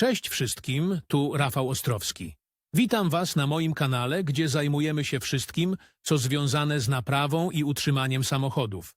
Cześć wszystkim, tu Rafał Ostrowski. Witam Was na moim kanale, gdzie zajmujemy się wszystkim, co związane z naprawą i utrzymaniem samochodów.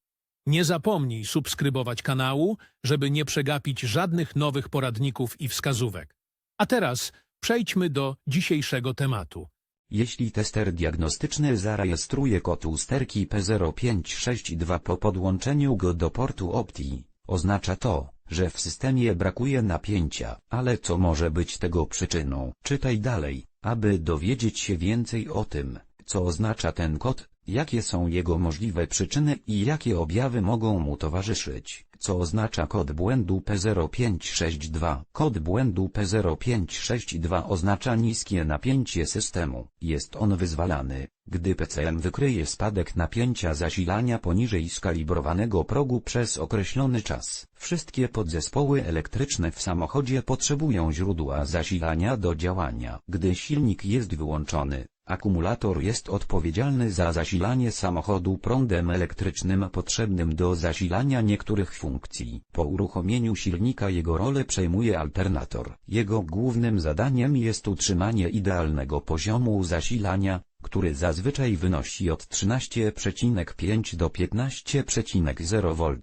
Nie zapomnij subskrybować kanału, żeby nie przegapić żadnych nowych poradników i wskazówek. A teraz przejdźmy do dzisiejszego tematu. Jeśli tester diagnostyczny zarejestruje kod usterki P0562 po podłączeniu go do portu Opti, oznacza to, że w systemie brakuje napięcia. Ale co może być tego przyczyną? Czytaj dalej, aby dowiedzieć się więcej o tym, co oznacza ten kod, jakie są jego możliwe przyczyny i jakie objawy mogą mu towarzyszyć. Co oznacza kod błędu P0562? Kod błędu P0562 oznacza niskie napięcie systemu. Jest on wyzwalany, gdy PCM wykryje spadek napięcia zasilania poniżej skalibrowanego progu przez określony czas. Wszystkie podzespoły elektryczne w samochodzie potrzebują źródła zasilania do działania. Gdy silnik jest wyłączony, Akumulator jest odpowiedzialny za zasilanie samochodu prądem elektrycznym potrzebnym do zasilania niektórych funkcji. Po uruchomieniu silnika jego rolę przejmuje alternator. Jego głównym zadaniem jest utrzymanie idealnego poziomu zasilania, który zazwyczaj wynosi od 13,5 do 15,0 V.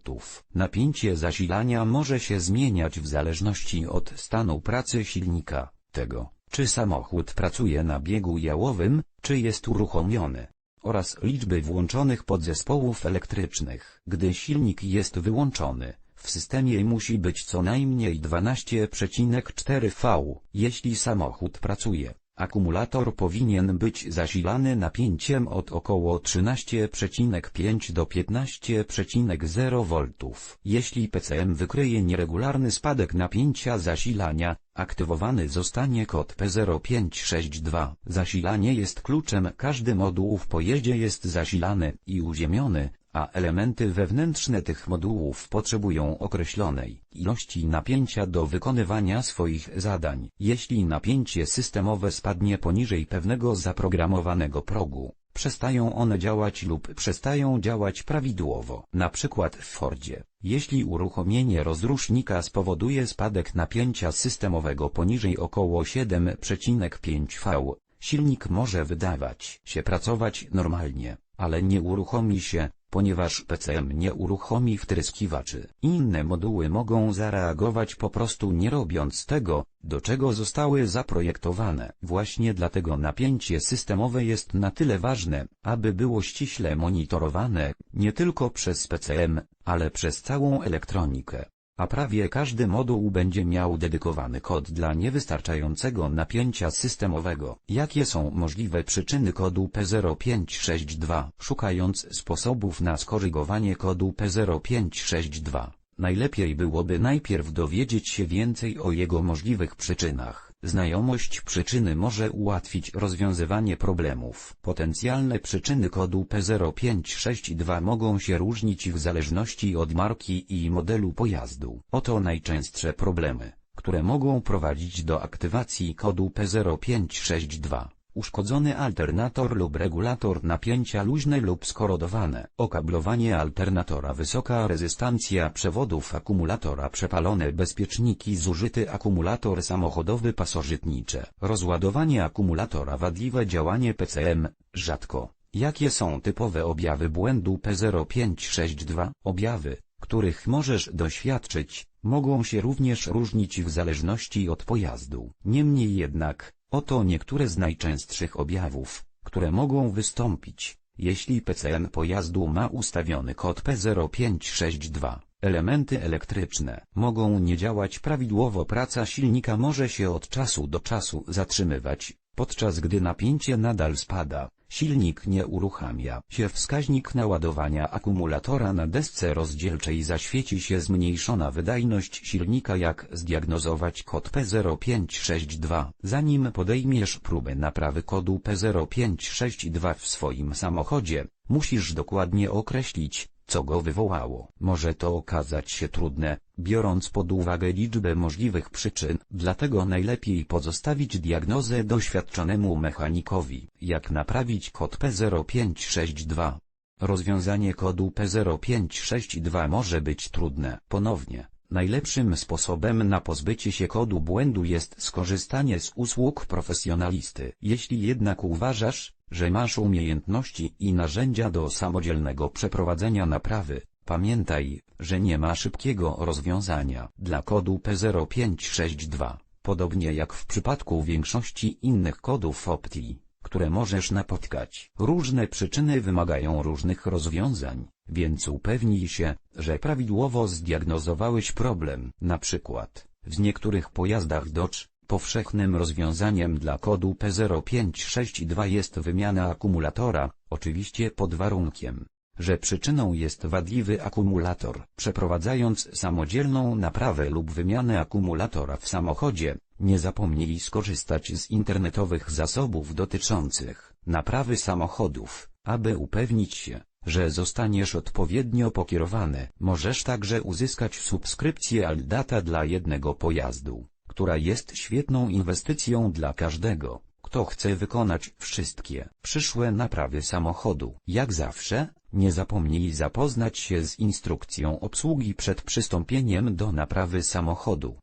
Napięcie zasilania może się zmieniać w zależności od stanu pracy silnika, tego, czy samochód pracuje na biegu jałowym, czy jest uruchomiony, oraz liczby włączonych podzespołów elektrycznych. Gdy silnik jest wyłączony, w systemie musi być co najmniej 12,4 V. Jeśli samochód pracuje, akumulator powinien być zasilany napięciem od około 13,5 do 15,0 V. Jeśli PCM wykryje nieregularny spadek napięcia zasilania, aktywowany zostanie kod P0562. Zasilanie jest kluczem, każdy moduł w pojeździe jest zasilany i uziemiony, a elementy wewnętrzne tych modułów potrzebują określonej ilości napięcia do wykonywania swoich zadań. Jeśli napięcie systemowe spadnie poniżej pewnego zaprogramowanego progu, przestają one działać lub przestają działać prawidłowo. Na przykład w Fordzie, jeśli uruchomienie rozrusznika spowoduje spadek napięcia systemowego poniżej około 7,5 V, silnik może wydawać się pracować normalnie, ale nie uruchomi się, ponieważ PCM nie uruchomi wtryskiwaczy. Inne moduły mogą zareagować po prostu nie robiąc tego, do czego zostały zaprojektowane. Właśnie dlatego napięcie systemowe jest na tyle ważne, aby było ściśle monitorowane, nie tylko przez PCM, ale przez całą elektronikę. A prawie każdy moduł będzie miał dedykowany kod dla niewystarczającego napięcia systemowego. Jakie są możliwe przyczyny kodu P0562? Szukając sposobów na skorygowanie kodu P0562, najlepiej byłoby najpierw dowiedzieć się więcej o jego możliwych przyczynach. Znajomość przyczyny może ułatwić rozwiązywanie problemów. Potencjalne przyczyny kodu P0562 mogą się różnić w zależności od marki i modelu pojazdu. Oto najczęstsze problemy, które mogą prowadzić do aktywacji kodu P0562. Uszkodzony alternator lub regulator napięcia luźne lub skorodowane. Okablowanie alternatora wysoka rezystancja przewodów akumulatora przepalone bezpieczniki zużyty akumulator samochodowy pasożytnicze. Rozładowanie akumulatora wadliwe działanie PCM, rzadko. Jakie są typowe objawy błędu P0562? Objawy, których możesz doświadczyć, mogą się również różnić w zależności od pojazdu. Niemniej jednak, Oto niektóre z najczęstszych objawów, które mogą wystąpić, jeśli PCM pojazdu ma ustawiony kod P0562. Elementy elektryczne mogą nie działać prawidłowo praca silnika może się od czasu do czasu zatrzymywać, podczas gdy napięcie nadal spada. Silnik nie uruchamia się wskaźnik naładowania akumulatora na desce rozdzielczej zaświeci się zmniejszona wydajność silnika jak zdiagnozować kod P0562. Zanim podejmiesz próbę naprawy kodu P0562 w swoim samochodzie, musisz dokładnie określić, co go wywołało. Może to okazać się trudne, biorąc pod uwagę liczbę możliwych przyczyn, dlatego najlepiej pozostawić diagnozę doświadczonemu mechanikowi. Jak naprawić kod P0562? Rozwiązanie kodu P0562 może być trudne. Ponownie, Najlepszym sposobem na pozbycie się kodu błędu jest skorzystanie z usług profesjonalisty. Jeśli jednak uważasz, że masz umiejętności i narzędzia do samodzielnego przeprowadzenia naprawy, pamiętaj, że nie ma szybkiego rozwiązania dla kodu P0562, podobnie jak w przypadku większości innych kodów Opti, które możesz napotkać. Różne przyczyny wymagają różnych rozwiązań, więc upewnij się, że prawidłowo zdiagnozowałeś problem. Na przykład, w niektórych pojazdach Dodge, powszechnym rozwiązaniem dla kodu P0562 jest wymiana akumulatora, oczywiście pod warunkiem, że przyczyną jest wadliwy akumulator. Przeprowadzając samodzielną naprawę lub wymianę akumulatora w samochodzie, nie zapomnij skorzystać z internetowych zasobów dotyczących naprawy samochodów, aby upewnić się, że zostaniesz odpowiednio pokierowany. Możesz także uzyskać subskrypcję Aldata dla jednego pojazdu, która jest świetną inwestycją dla każdego, kto chce wykonać wszystkie przyszłe naprawy samochodu. Jak zawsze, nie zapomnij zapoznać się z instrukcją obsługi przed przystąpieniem do naprawy samochodu.